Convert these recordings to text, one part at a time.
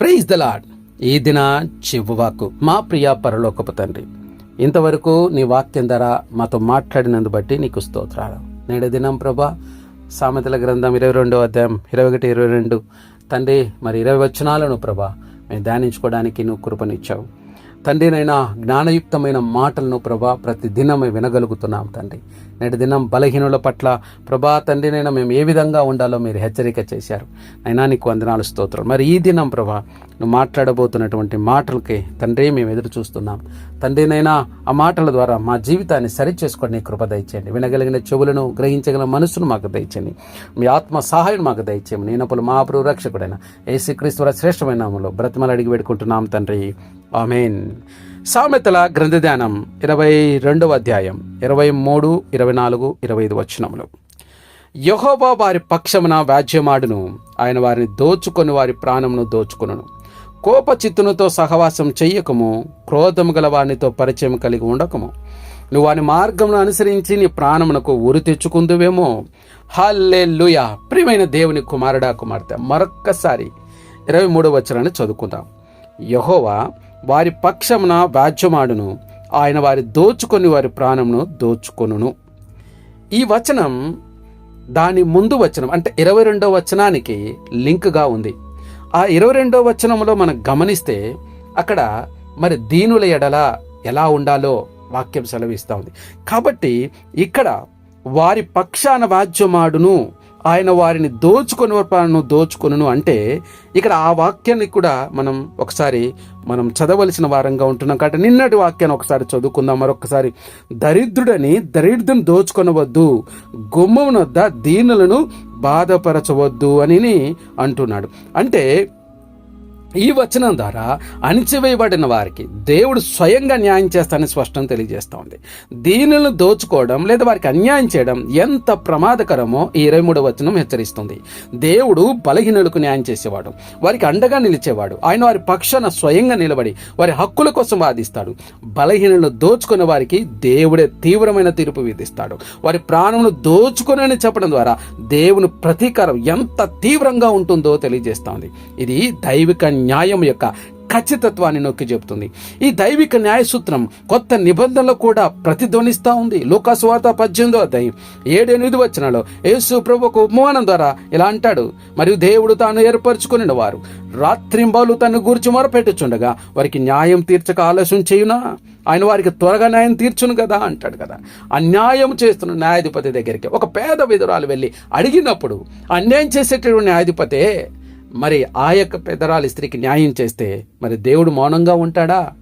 Praise the lord ఈ దిన చివ్వవాకు మా ప్రియ పరలోకపు తండ్రి ఇంతవరకు నీ వాక్యం ధర మాతో మాట్లాడినందు బట్టి నీకు స్తోత్రాలు. నేడు దినం ప్రభా సామెతల గ్రంథం ఇరవై రెండో అధ్యాయం ఇరవై ఒకటి ఇరవై రెండు. తండ్రి మరి ఇరవై వచనాలను ప్రభా మేము ధ్యానించుకోవడానికి నువ్వు కృపనిచ్చావు. తండ్రినైనా జ్ఞానయుక్తమైన మాటలను ప్రభా ప్రతి దినం మేము వినగలుగుతున్నాం తండ్రి. నేటి దినం బలహీనుల పట్ల ప్రభా తండ్రినైనా మేము ఏ విధంగా ఉండాలో మీరు హెచ్చరిక చేశారు. అయినా నీకు వందనాలు స్తోత్రం మరి ఈ దినం ప్రభా నువ్వు మాట్లాడబోతున్నటువంటి మాటలకి తండ్రి మేము ఎదురు చూస్తున్నాం. తండ్రినైనా ఆ మాటల ద్వారా మా జీవితాన్ని సరిచేసుకొని కృప దయచేయండి. వినగలిగిన చెవులను గ్రహించగల మనసును మాకు దయచేయండి. మీ ఆత్మ సహాయం మాకు దయచేయండి. నేనప్పుడు మా ప్రభు రక్షకుడైన యేసుక్రీస్తుల శ్రేష్టమైన నామములో బ్రతిమలు అడిగి పెట్టుకుంటున్నాం తండ్రి. ఆమెన్. సామెతల గ్రంథధ్యానం ఇరవై రెండవ అధ్యాయం ఇరవై మూడు ఇరవై నాలుగు ఇరవై ఐదు వచనములు. యహోబా వారి పక్షమున వ్యాజ్యమాడును ఆయన వారిని దోచుకొని వారి ప్రాణమును దోచుకొనును. కోప చిత్తునితో సహవాసం చెయ్యకము క్రోధము గల వారినితో పరిచయం కలిగి ఉండకము. నువ్వు వాని మార్గమును అనుసరించి నీ ప్రాణమునకు ఉరి తెచ్చుకుందువేమో. హల్లెలూయా! ప్రియమైన దేవుని కుమారుడా కుమార్తె మరొక్కసారి ఇరవై మూడవ వచ్చరాన్ని చదువుకుందాం. యహోవా వారి పక్షమున వ్యాజ్యమాడును ఆయన వారి దోచుకొని వారి ప్రాణమును దోచుకొనును. ఈ వచనం దాని ముందు వచనం అంటే ఇరవై రెండో వచనానికి లింక్గా ఉంది. ఆ ఇరవై రెండో వచనంలో మనం గమనిస్తే అక్కడ మరి దీనుల ఎడల ఎలా ఉండాలో వాక్యం సెలవిస్తూ ఉంది. కాబట్టి ఇక్కడ వారి పక్షాన వాజ్యమాడును ఆయన వారిని దోచుకొని వారిను దోచుకొనును అంటే ఇక్కడ ఆ వాక్యాన్ని కూడా మనం ఒకసారి మనం చదవలసిన వారంగా ఉంటున్నాం. కాబట్టి నిన్నటి వాక్యాన్ని ఒకసారి చదువుకుందాం. మరొకసారి దరిద్రుడని దరిద్రం దోచుకొనవద్దు. గుమ్మమునొద్ద దీనులను బాధపరచవద్దు అని అంటున్నాడు. అంటే ఈ వచనం ద్వారా అణిచివేయబడిన వారికి దేవుడు స్వయంగా న్యాయం చేస్తానని స్పష్టం తెలియజేస్తూ ఉంది. దీనులను దోచుకోవడం లేదా వారికి అన్యాయం చేయడం ఎంత ప్రమాదకరమో ఈ ఇరవై మూడవ వచనం హెచ్చరిస్తుంది. దేవుడు బలహీనులకు న్యాయం చేసేవాడు. వారికి అండగా నిలిచేవాడు. ఆయన వారి పక్షాన స్వయంగా నిలబడి వారి హక్కుల కోసం వాదిస్తాడు. బలహీనులను దోచుకునే వారికి దేవుడే తీవ్రమైన తీర్పు విధిస్తాడు. వారి ప్రాణమును దోచుకునని చెప్పడం ద్వారా దేవుని ప్రతీకారం ఎంత తీవ్రంగా ఉంటుందో తెలియజేస్తోంది ఇది దైవిక న్యాయం యొక్క ఖచ్చితత్వాన్ని నొక్కి చెబుతుంది ఈ దైవిక న్యాయసూత్రం కొత్త నిబంధనలు కూడా ప్రతిధ్వనిస్తూ ఉంది. లోకాసువార్త పద్దెనిమిదో అధ్యాయం ఏడెనిమిది వచ్చినలో యేసు ప్రభుకు ఉపమానం ద్వారా ఇలా అంటాడు మరియు దేవుడు తాను ఏర్పరచుకుని వారు రాత్రింబాలు తను గూర్చి మొరపెట్టుచుండగా వారికి న్యాయం తీర్చక ఆలస్యం చేయునా? ఆయన వారికి త్వరగా న్యాయం తీర్చును కదా అంటాడు కదా. అన్యాయం చేస్తున్న న్యాయాధిపతి దగ్గరికి ఒక పేద విధురాలు వెళ్ళి అడిగినప్పుడు అన్యాయం చేసేటటువంటి న్యాయాధిపతే మరి ఆ యొక్క పెదరాలి స్త్రీకి న్యాయం చేస్తే మరి దేవుడు మౌనంగా ఉంటాడా?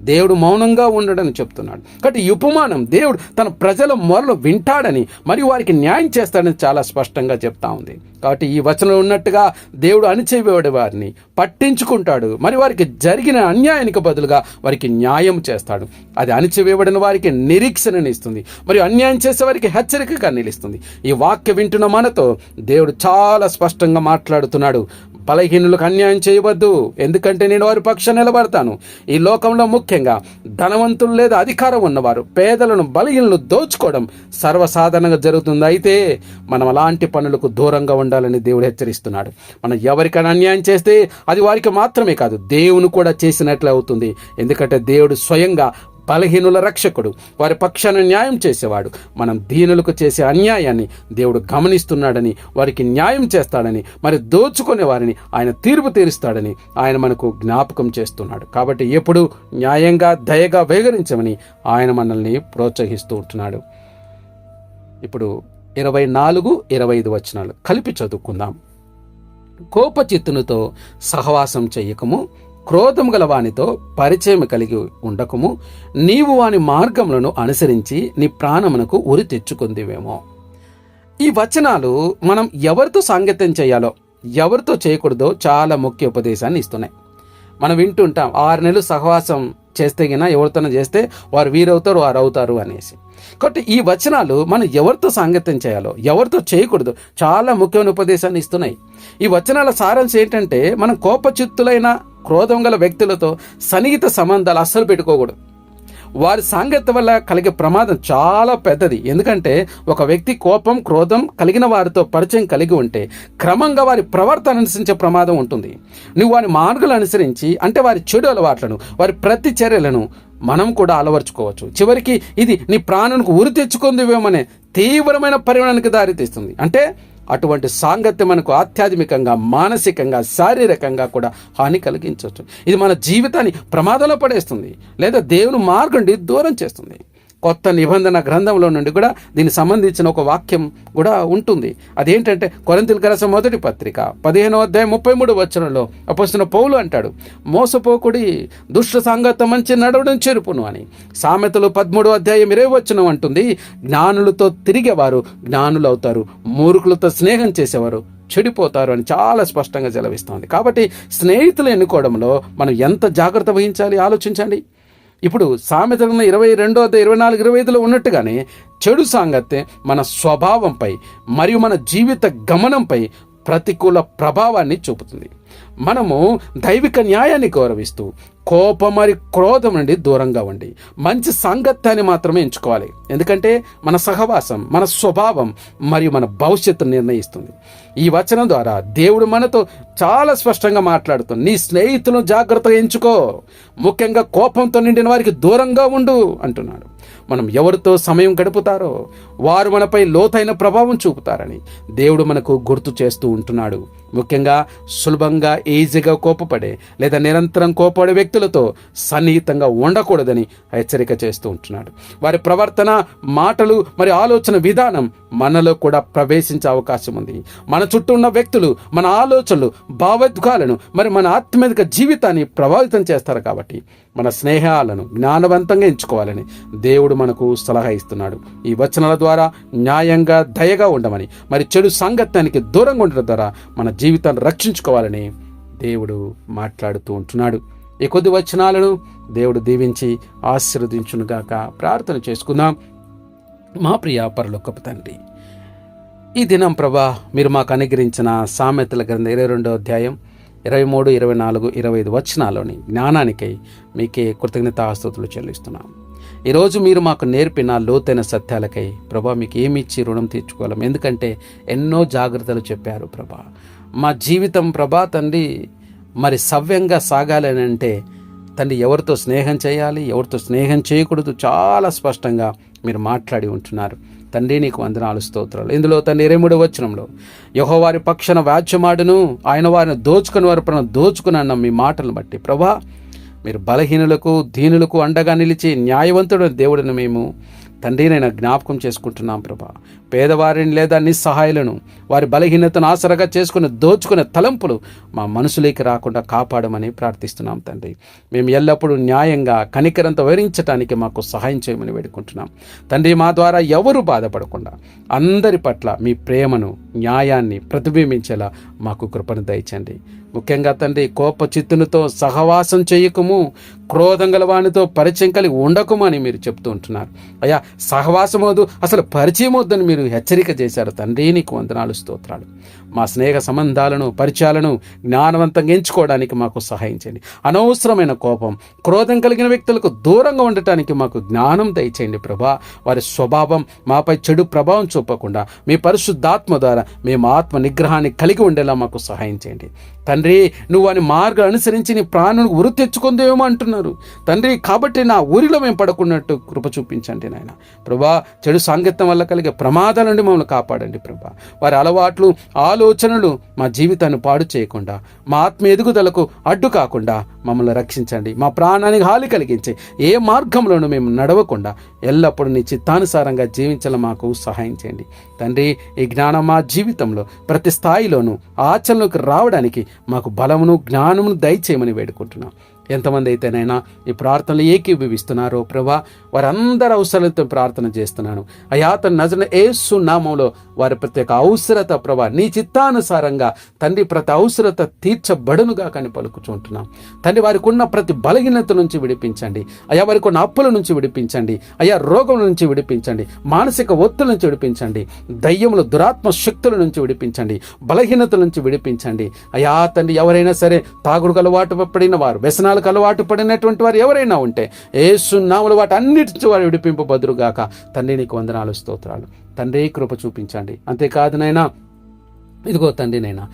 దేవుడు మౌనంగా ఉండడని చెప్తున్నాడు. కాబట్టి ఈ ఉపమానం దేవుడు తన ప్రజల మొరలు వింటాడని మరియు వారికి న్యాయం చేస్తాడని చాలా స్పష్టంగా చెప్తా ఉంది. కాబట్టి ఈ వచనంలో ఉన్నట్టుగా దేవుడు అణిచేవాడు వారిని పట్టించుకుంటాడు. మరి వారికి జరిగిన అన్యాయానికి బదులుగా వారికి న్యాయం చేస్తాడు. అది అణిచివేయబడిన వారికి నిరీక్షణని ఇస్తుంది. మరియు అన్యాయం చేసే వారికి హెచ్చరికగా నిలుస్తుంది. ఈ వాక్య వింటున్న మనతో దేవుడు చాలా స్పష్టంగా మాట్లాడుతున్నాడు. బలహీనులకు అన్యాయం చేయవద్దు. ఎందుకంటే నేను వారి పక్ష నిలబడతాను. ఈ లోకంలో ముఖ్యంగా ధనవంతులు లేదా అధికారం ఉన్నవారు పేదలను బలహీనలు దోచుకోవడం సర్వసాధారణంగా జరుగుతుంది. అయితే మనం అలాంటి పనులకు దూరంగా ఉండాలని దేవుడు హెచ్చరిస్తున్నాడు. మనం ఎవరికైనా అన్యాయం చేస్తే అది వారికి మాత్రమే కాదు దేవుని కూడా చేసినట్లే అవుతుంది. ఎందుకంటే దేవుడు స్వయంగా బలహీనుల రక్షకుడు. వారి పక్షాన న్యాయం చేసేవాడు. మనం దీనులకు చేసే అన్యాయాన్ని దేవుడు గమనిస్తున్నాడని వారికి న్యాయం చేస్తాడని మరి దోచుకునే వారిని ఆయన తీర్పు తీరుస్తాడని ఆయన మనకు జ్ఞాపకం చేస్తున్నాడు. కాబట్టి ఎప్పుడు న్యాయంగా దయగా వేగరించమని ఆయన మనల్ని ప్రోత్సహిస్తూ ఉంటున్నాడు. ఇప్పుడు ఇరవై నాలుగు ఇరవై ఐదు వచనాలు కలిపి చదువుకుందాం. కోపచిత్తునితో సహవాసం చెయ్యకము క్రోధం గల వానితో పరిచయం కలిగి ఉండకము. నీవు వాని మార్గములను అనుసరించి నీ ప్రాణమునకు ఉరి తెచ్చుకుందివేమో. ఈ వచనాలు మనం ఎవరితో సాంగత్యం చేయాలో ఎవరితో చేయకూడదో చాలా ముఖ్య ఉపదేశాన్ని ఇస్తున్నాయి. మనం వింటుంటాం ఆరు నెలలు సహవాసం చేస్తే గిన ఎవరితోనో చేస్తే వారు వీరవుతారు వారు అవుతారు అనేసి. కాబట్టి ఈ వచనాలు మనం ఎవరితో సాంగత్యం చేయాలో ఎవరితో చేయకూడదు చాలా ముఖ్యమైన ఉపదేశాన్ని ఇస్తున్నాయి. ఈ వచనాల సారాంశం ఏంటంటే మనం కోపచిత్తులైన క్రోధం గల వ్యక్తులతో సన్నిహిత సంబంధాలు అస్సలు పెట్టుకోకూడదు. వారి సాంగత్యం వల్ల కలిగే ప్రమాదం చాలా పెద్దది. ఎందుకంటే ఒక వ్యక్తి కోపం క్రోధం కలిగిన వారితో పరిచయం కలిగి ఉంటే క్రమంగా వారి ప్రవర్తన అనుసరించే ప్రమాదం ఉంటుంది. నువ్వు వారి మార్గాలు అనుసరించి అంటే వారి చెడు అలవాట్లను వారి ప్రతి చర్యలను మనం కూడా అలవర్చుకోవచ్చు. చివరికి ఇది నీ ప్రాణానికి ఉరి తెచ్చుకుందివేమనే తీవ్రమైన పరిమాణానికి దారితీస్తుంది. అంటే అటువంటి సాంగత్యం మనకు ఆధ్యాత్మికంగా మానసికంగా శారీరకంగా కూడా హాని కలిగించవచ్చు. ఇది మన జీవితాన్ని ప్రమాదంలో పడేస్తుంది. లేదా దేవుని మార్గం దూరం చేస్తుంది. కొత్త నిబంధన గ్రంథంలో నుండి కూడా దీనికి సంబంధించిన ఒక వాక్యం కూడా ఉంటుంది. అదేంటంటే కొరంతిల్ కలస మొదటి పత్రిక పదిహేనో అధ్యాయం ముప్పై మూడు వచనంలో అపోసిన పౌలు అంటాడు మోసపోకుడి దుష్ట సాంగత్యం మంచి నడవడం చెరుపును అని. సామెతలు పదమూడు అధ్యాయం ఇరవై వచనం అంటుంది జ్ఞానులతో తిరిగేవారు జ్ఞానులు అవుతారు మూర్ఖులతో స్నేహం చేసేవారు చెడిపోతారు అని చాలా స్పష్టంగా జలవిస్తోంది కాబట్టి స్నేహితులు ఎన్నుకోవడంలో మనం ఎంత జాగ్రత్త వహించాలి? ఆలోచించండి. ఇప్పుడు సామెతలను ఇరవై రెండో ఇరవై నాలుగు ఇరవై ఐదులో ఉన్నట్టుగానే చెడు సాంగత్యం మన స్వభావంపై మరియు మన జీవిత గమనంపై ప్రతికూల ప్రభావాన్ని చూపుతుంది. మనము దైవిక న్యాయాన్ని గౌరవిస్తూ కోపం మరి క్రోధం నుండి దూరంగా ఉండి మంచి సాంగత్యాన్ని మాత్రమే ఎంచుకోవాలి. ఎందుకంటే మన సహవాసం మన స్వభావం మరియు మన భవిష్యత్తును నిర్ణయిస్తుంది. ఈ వచనం ద్వారా దేవుడు మనతో చాలా స్పష్టంగా మాట్లాడుతుంది నీ స్నేహితులను జాగ్రత్తగా ఎంచుకో. ముఖ్యంగా కోపంతో నిండిన వారికి దూరంగా ఉండు అంటున్నాడు. మనం ఎవరితో సమయం గడుపుతారో వారు మనపై లోతైన ప్రభావం చూపుతారని దేవుడు మనకు గుర్తు చేస్తూ ఉంటున్నాడు. ముఖ్యంగా సులభంగా ఈజీగా కోపపడే లేదా నిరంతరం కోపడే వ్యక్తులతో సన్నిహితంగా ఉండకూడదని హెచ్చరిక చేస్తూ ఉంటున్నాడు. వారి ప్రవర్తన మాటలు మరి ఆలోచన విధానం మనలో కూడా ప్రవేశించే అవకాశం ఉంది. మన చుట్టూ ఉన్న వ్యక్తులు మన ఆలోచనలు భావోద్గాలను మరి మన ఆత్మీయ జీవితాన్ని ప్రభావితం చేస్తారు కాబట్టి మన స్నేహాలను జ్ఞానవంతంగా ఎంచుకోవాలని దేవుడు మనకు సలహా ఇస్తున్నాడు. ఈ వచనాల ద్వారా న్యాయంగా దయగా ఉండమని మరి చెడు సాంగత్యానికి దూరంగా ఉండడం ద్వారా మన జీవితాన్ని రక్షించుకోవాలని దేవుడు మాట్లాడుతూ ఉంటున్నాడు. ఈ కొద్ది వచనాలను దేవుడు దీవించి ఆశీర్వదించునుగాక. ప్రార్థన చేసుకుందాం. మా ప్రియ పరలోకపు తండ్రి. ఈ దినం ప్రభా మీరు మాకు అనుగ్రహించిన సామెతల గ్రంథ ఇరవై రెండో అధ్యాయం ఇరవై మూడు ఇరవై నాలుగు ఇరవై ఐదు వచనాలోని జ్ఞానానికై మీకే కృతజ్ఞత ఆస్తుతులు చెల్లిస్తున్నాం ఈరోజు మీరు మాకు నేర్పిన లోతైన సత్యాలకై ప్రభా మీకు ఏమి ఇచ్చి రుణం తీర్చుకోగలం ఎందుకంటే ఎన్నో జాగ్రత్తలు చెప్పారు ప్రభా. మా జీవితం ప్రభా తండ్రి మరి సవ్యంగా సాగాలని అంటే తండ్రి ఎవరితో స్నేహం చేయాలి ఎవరితో స్నేహం చేయకూడదు చాలా స్పష్టంగా మీరు మాట్లాడి ఉంటున్నారు. తండ్రి నీకు వందనాలు స్తోత్రాలు. ఇందులో తండ్రి ఇరవై మూడు వచనంలో యహోవారి పక్షన వ్యాజ్యమాడును ఆయన వారిని దోచుకుని వారి పైన దోచుకుని అన్న మీ మాటలను బట్టి. ప్రభా మీరు బలహీనులకు దీనులకు అండగా నిలిచి న్యాయవంతుడు దేవుడిని మేము తండ్రి నేను జ్ఞాపకం చేసుకుంటున్నాం ప్రభా. పేదవారిని లేదా నిస్సహాయులను వారి బలహీనతను ఆసరగా చేసుకుని దోచుకునే తలంపులు మా మనసులోకి రాకుండా కాపాడమని ప్రార్థిస్తున్నాం తండ్రి. మేము ఎల్లప్పుడూ న్యాయంగా కనికరంతో వివరించడానికి మాకు సహాయం చేయమని వేడుకుంటున్నాం. తండ్రి మా ద్వారా ఎవరు బాధపడకుండా అందరి పట్ల మీ ప్రేమను న్యాయాన్ని ప్రతిబింబించేలా మాకు కృపను దయచండి. ముఖ్యంగా తండ్రి కోప చిత్తునితో సహవాసం చేయకము క్రోధం గల వానితో పరిచయం కలిగి ఉండకము అని మీరు చెప్తూ ఉంటున్నారు. అయ్యా సహవాసం వద్దు అసలు పరిచయం వద్దని మీరు హెచ్చరిక చేశారు తండ్రి నీకు వందనాలు స్తోత్రాలు. మా స్నేహ సంబంధాలను పరిచయాలను జ్ఞానవంతంగా ఎంచుకోవడానికి మాకు సహాయం చేయండి. అనవసరమైన కోపం క్రోధం కలిగిన వ్యక్తులకు దూరంగా ఉండటానికి మాకు జ్ఞానం దయచేయండి ప్రభా. వారి స్వభావం మాపై చెడు ప్రభావం చూపకుండా మీ పరిశుద్ధాత్మ ద్వారా మేము ఆత్మ నిగ్రహాన్ని కలిగి ఉండేలా మాకు సహాయం చేయండి. తండ్రి నువ్వు అని మార్గం అనుసరించి నీ ప్రాణులకు ఉరి తెచ్చుకుందేమో అంటున్నారు. తండ్రి కాబట్టి నా ఊరిలో మేము పడకున్నట్టు కృప చూపించండి నాయన. ప్రభా చెడు సాంగత్యం వల్ల కలిగే ప్రమాదాల నుండి మమ్మల్ని కాపాడండి ప్రభా. వారి అలవాట్లు ఆలోచనలు మా జీవితాన్ని పాడు చేయకుండా మా ఆత్మ ఎదుగుదలకు అడ్డు కాకుండా మమ్మల్ని రక్షించండి. మా ప్రాణానికి హాని కలిగించి ఏ మార్గంలోనూ మేము నడవకుండా ఎల్లప్పుడూ నీ చిత్తానుసారంగా జీవించాలని మాకు సహాయం చేయండి. తండ్రి ఈ జ్ఞానం మా జీవితంలో ప్రతి స్థాయిలోనూ ఆచరణలోకి రావడానికి మాకు బలమును జ్ఞానమును దయచేయమని వేడుకుంటున్నాం. ఎంతమంది అయితేనైనా ఈ ప్రార్థనలు ఏకీభవిస్తున్నారో ప్రభా వారందరి అవసరాలతో ప్రార్థన చేస్తున్నాను. అయా తన నజన ఏసు నామంలో వారి ప్రతి ఒక్క అవసరత ప్రభా నీ చిత్తానుసారంగా తండ్రి ప్రతి అవసరత తీర్చబడునుగా కానీ పలుకుచుంటున్నాం. తండ్రి వారికి ఉన్న ప్రతి బలహీనత నుంచి విడిపించండి. అయా వారికి ఉన్న అప్పుల నుంచి విడిపించండి. అయా రోగం నుంచి విడిపించండి. మానసిక ఒత్తుల నుంచి విడిపించండి. దయ్యముల దురాత్మ శక్తుల నుంచి విడిపించండి. బలహీనత నుంచి విడిపించండి. అయా తండ్రి ఎవరైనా సరే తాగుడు అలవాటు పడిన వారు వ్యసనాలు వ్యసనాలకు అలవాటు పడినటువంటి వారు ఎవరైనా ఉంటే ఏసున్నాములు వాటి అన్నిటి నుంచి వారు విడిపింపబదురుగాక. తండ్రి నీకు వందనాలు స్తోత్రాలు. తండ్రి కృప చూపించండి. అంతేకాదు నైనా ఇదిగో తండ్రి నైనా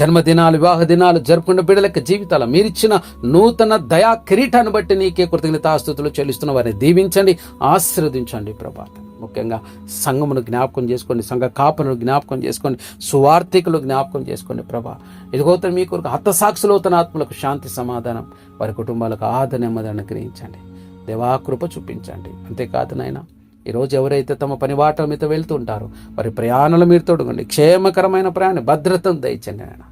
జన్మదినాలు వివాహ దినాలు జరుపుకున్న బిడ్డలకి జీవితాలు మీరిచ్చిన నూతన దయా కిరీటాన్ని బట్టి నీకే కృతజ్ఞతాస్తుతులు చెల్లిస్తున్న వారిని దీవించండి ఆశీర్వదించండి ప్రభాత ముఖ్యంగా సంఘమును జ్ఞాపకం చేసుకోండి సంఘ కాపులను జ్ఞాపకం చేసుకోండి సువార్థికులు జ్ఞాపకం చేసుకోండి ప్రభా. ఇదిగో మీ కొరకు హతసాక్షులు తన ఆత్మలకు శాంతి సమాధానం వారి కుటుంబాలకు ఆద నెమ్మది అనుగ్రహించండి. దేవా కృప చూపించండి. అంతేకాదు నాయనా ఈరోజు ఎవరైతే తమ పని వాటల మీద వెళ్తుంటారో వారి ప్రయాణాలు మీరు తొడగండి. క్షేమకరమైన ప్రయాణం భద్రతను దయచండి ఆయన.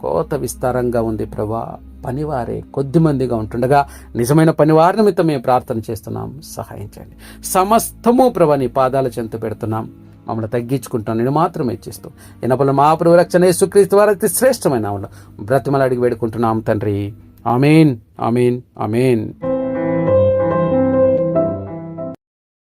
కోత విస్తారంగా ఉంది ప్రభా. పనివారే కొద్ది మందిగా ఉంటుండగా నిజమైన పనివారి నిమిత్తం మేము ప్రార్థన చేస్తున్నాం. సహాయించండి సమస్తము ప్రభా నీ పాదాల చెంత పెడుతున్నాం. మమ్మల్ని తగ్గించుకుంటాం. నేను మాత్రమే ఇచ్చిస్తూ ఎనపల మా ప్రభు రక్షణ సుక్రీస్తు వారి శ్రేష్టమైన బ్రతిమలు అడిగి వేడుకుంటున్నాం తండ్రి. ఆమెన్. ఆమెన్. ఆమెన్.